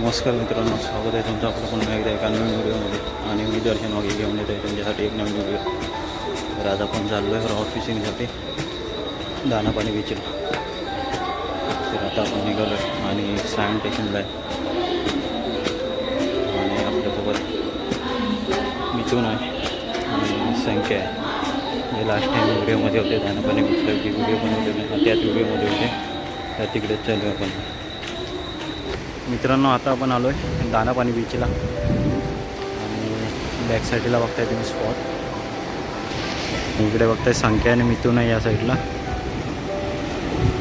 नमस्कार मित्रांनो स्वागत आहे तुमचं आपलं पुन्हा एकदा एका नवीन व्हिडिओमध्ये. आणि मी दर्शन वगैरे घेऊन येतो आहे त्यांच्यासाठी एक नवीन व्हिडिओ. तर आज आपण चाललो आहे रॉक फिशिंगसाठी दानापाणी बीचला तर आता आपण निघालो आहे आणि सँड स्टेशनला आहे. आणि आपल्यासोबत मिथून आहे आणि संख्या आहे. जे लास्ट टाईम व्हिडिओमध्ये होते दानापाणी बीचला जी व्हिडिओ पण होते त्याच व्हिडिओमध्ये होते. त्या तिकडेच चालू आहे आपण. मित्रांनो आता आपण आलो आहे दानापाणी बीचला आणि बॅक साईडला बघताय तुम्ही स्पॉट इकडे बघताय संख्या आणि मिथून आहे या साईडला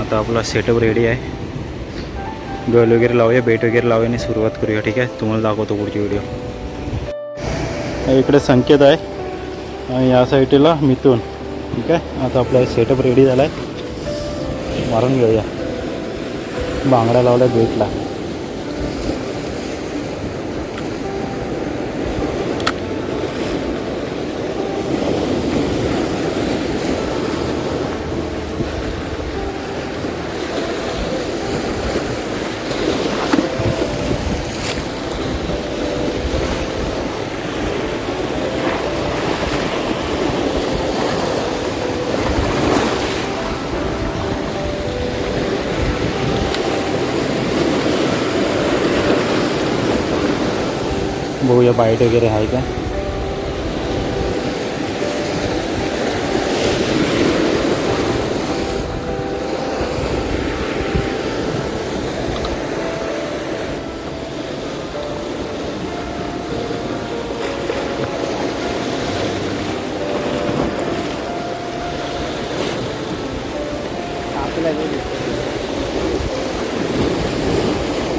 आता आपला सेटअप रेडी आहे. गल वगैरे लावूया बेट वगैरे लावूया आणि सुरुवात करूया ठीक आहे? तुम्हाला दाखवतो पुढची व्हिडिओ इकडे संकेत आहे. आणि या साईडला मिथून ठीक आहे? आता आपला सेटअप रेडी झाला आहे मारून घेऊया. बांगड्या लावल्या बेटला बघूया बाईट वगैरे आहे का?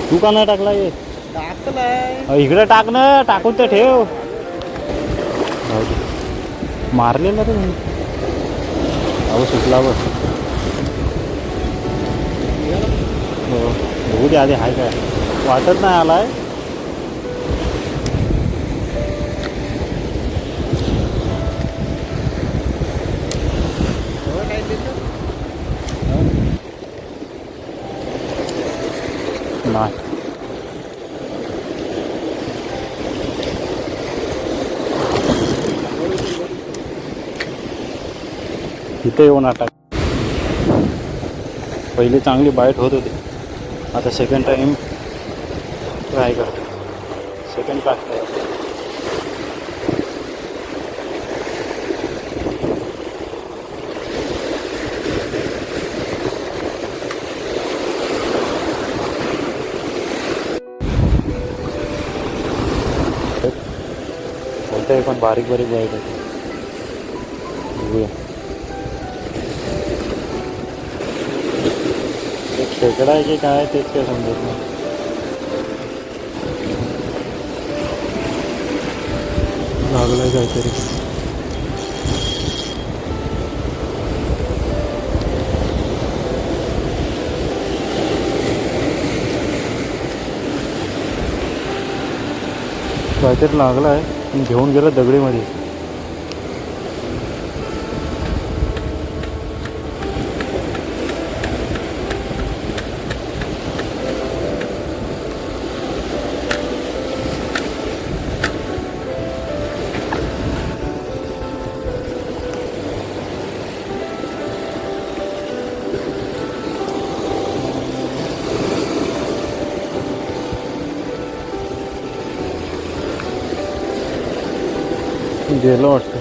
तू का नाही टाकला ये इकडे टाक ना टाकून तर ठेव. जाऊ दे. मारलेला रे अहो सुटला बघ. हो बघू दे आधी हाय काय. वाटत नाही आलाय. नाही. इथे येऊन अटॅक पहिली चांगली बाईट होत होती. आता सेकंड टाईम ट्राय करतो सेकंड पास कोणत्याही पण बारीक बारीक बाईट होती. खेकडा आहे की काय तेच काय समजत नाही. लागलाय काहीतरी. काहीतरी लागलाय पण घेऊन गेलं दगडीमध्ये. म्हणजे गेलं वाटतं.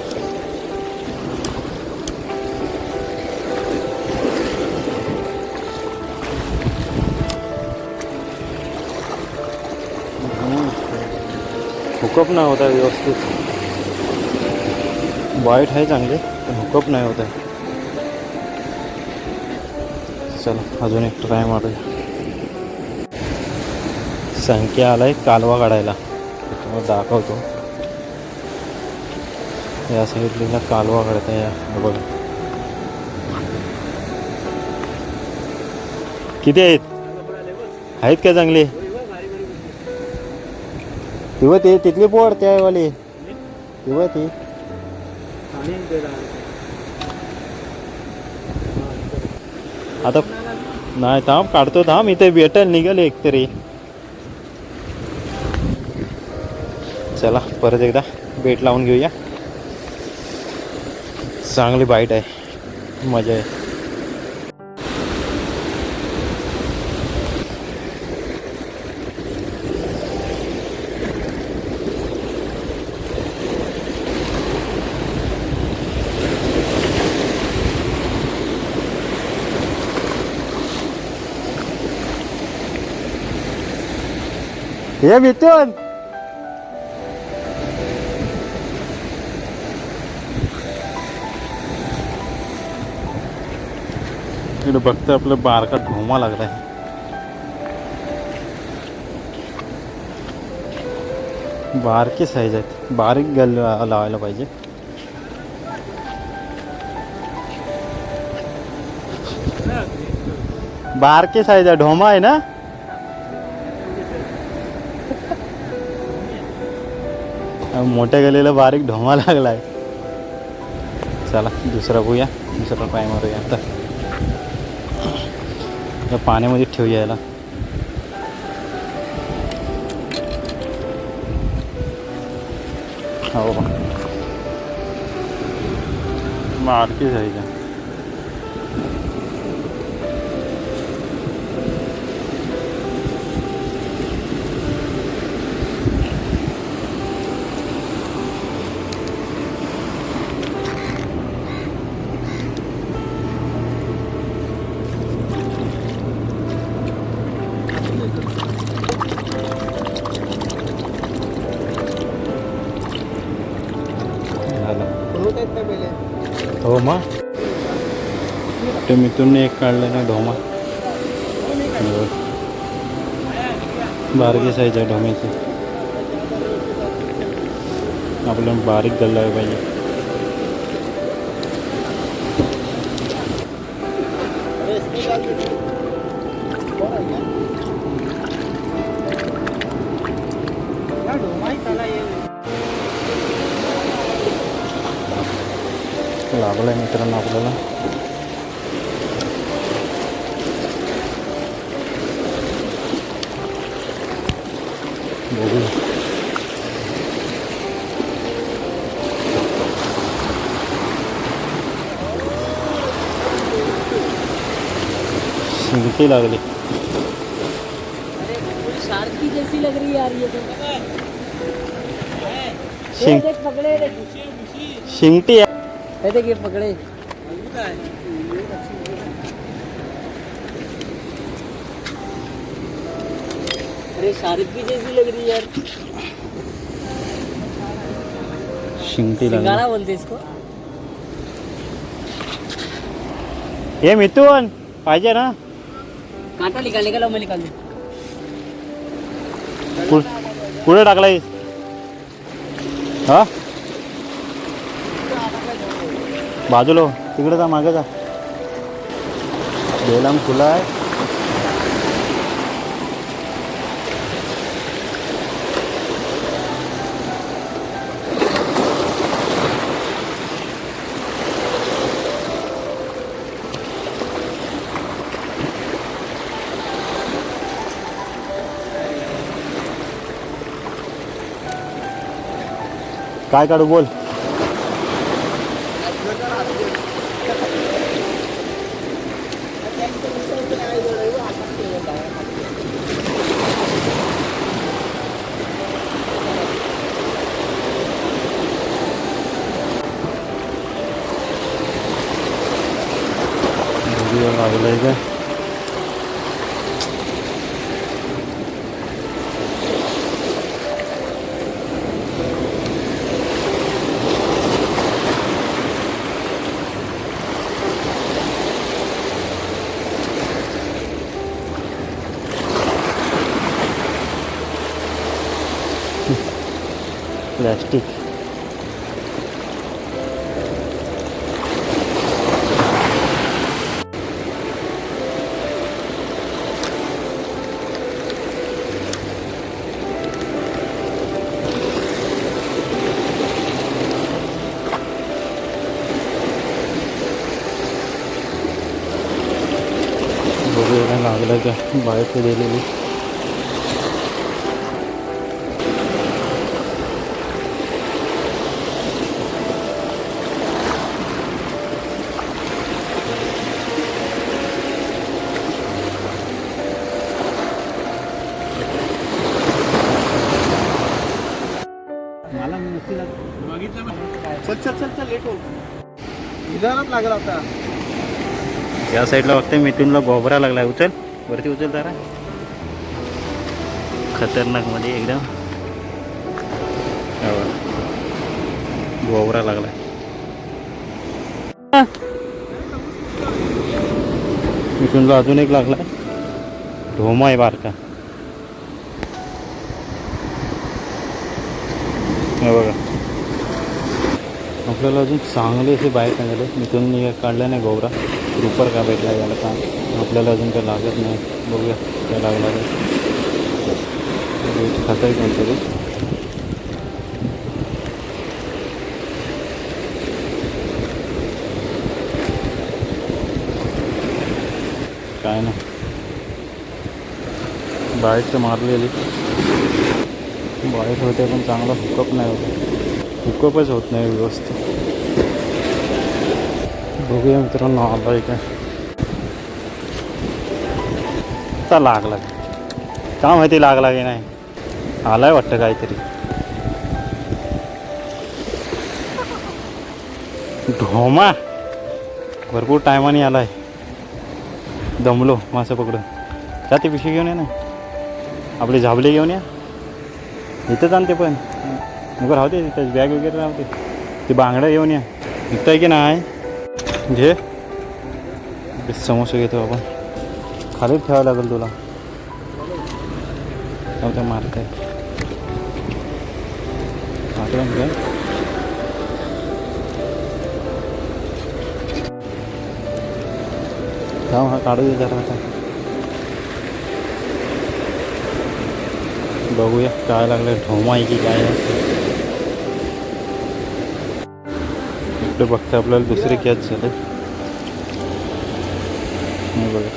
हुकअप नाही होत आहे व्यवस्थित. वाईट आहे चांगले पण हुकअप नाही होत आहे. चला अजून एक ट्राय मारूया. संख्या आलाय कालवा काढायला. तुम्हाला दाखवतो. या साईडला कालवा काढता या हे किती आहेत? आहेत का चांगले? तेव्हा ते तिथली पोड त्यावाली. तेव्हा ते आता नाही थांब काढतो थांब इथे भेटल निघाल एक तरी. चला परत एकदा बेट लावून घेऊया. चांगली बाईट आहे. मजा आहे. हे मिथून तिकडे बघतं आपलं बारका धुमा लागलाय. बारकी साईज आहेत. बारीक गल लावायला पाहिजे. बारकी साईज आहे. ढोमा आहे ना? मोठ्या गलीला बारीक ढोमा लागलाय. चला दुसरा बघूया. दुसरा पाय मारूया आता. या पाण्यामध्ये ठेव यायला. हो बा. बारकी आहे ढोमा. ते मिथून एक काढलं ना ढोमा. हो. बारकी साईज आहे ढोम्याची. आपल्याला बारीक गल्ला पाहिजे. लागलाय मित्रांनो आपल्याला. बघू. शिंगटी लागली. जैसी लग रही है यार ये शिंग शिंगटी आहे ये देखिए पकड़े? अरे शार्क की जैसी लग रही है यार. शिंगटी सिंगारा बोलते इसको. हे मिथून पाहिजे ना? कांटा निकालने का लो मैं निकाल दूं कु- कुठे टाकलाय. हा? बाजूला हो. तिकडे जा मागे जा. बेलाम खुला आहे. काय काढू बोल? बघूया लागलंय का प्लॅस्टिक बाळक दिलेली मला बघितलं चल चल चल चल लेट होत लागला होता. या साईडला बघते मिथूनला गोबरा लागलाय उचल. वरती उचल जरा. खतरनाकमध्ये एकदम. हो. गोवरा लागला गोबरा लागलाय अजून एक लागलाय. ढोमा आहे बारका बघा. आपल्याला अजून चांगले असे बाहेर काढले मिथून काढलं नाही गोबरा. रुपर का भेटला याला का? आपल्याला अजून काय लागत नाही. बघूया काय लागला खाता आहे कोणतरी ते काय ना बाहेरचं मारलेली. बाईक होते पण चांगला हुकअप नाही होत. हुकअपच होत नाही व्यवस्थित. हो बघूया मित्रांनो आलाय का आता लागला का माहिती लागला की नाही. आलाय वाटतं काहीतरी. ढोमा. भरपूर टायमाने आलाय. दमलो मासं पकडून. जा ते पिशवी घेऊन ये ना. आपले झाबले घेऊन या. इथंच आणते पण. मग राहू दे त्याची बॅग वगैरे राहते ते बांगडा घेऊन या. इथं आहे की नाही? घे. समोसे घेतो आपण. खालीच ठेवावं लागेल तुला. नव्हतं मारताय मारलं काय हा काढू दे जरा आता. बघूया काय लागलं ढोमा आहे की काय इकडे बघता आपल्याला दुसरे कॅच झाले. बघा.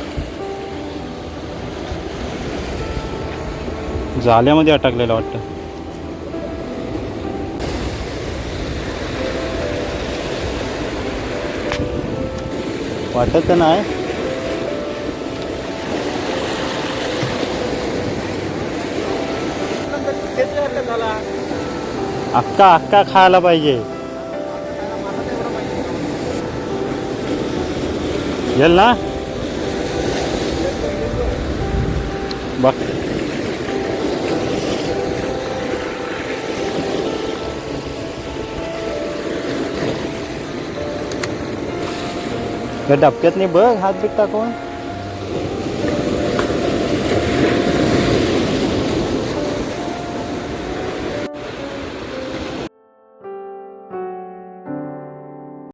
जाल्यामध्ये अटकलेलं वाटतं. वाटत तर नाही. अक्का अक्का खायला पाहिजे. येल ना बघ त्या डबक्यात नाही बघ हात बीत टाकून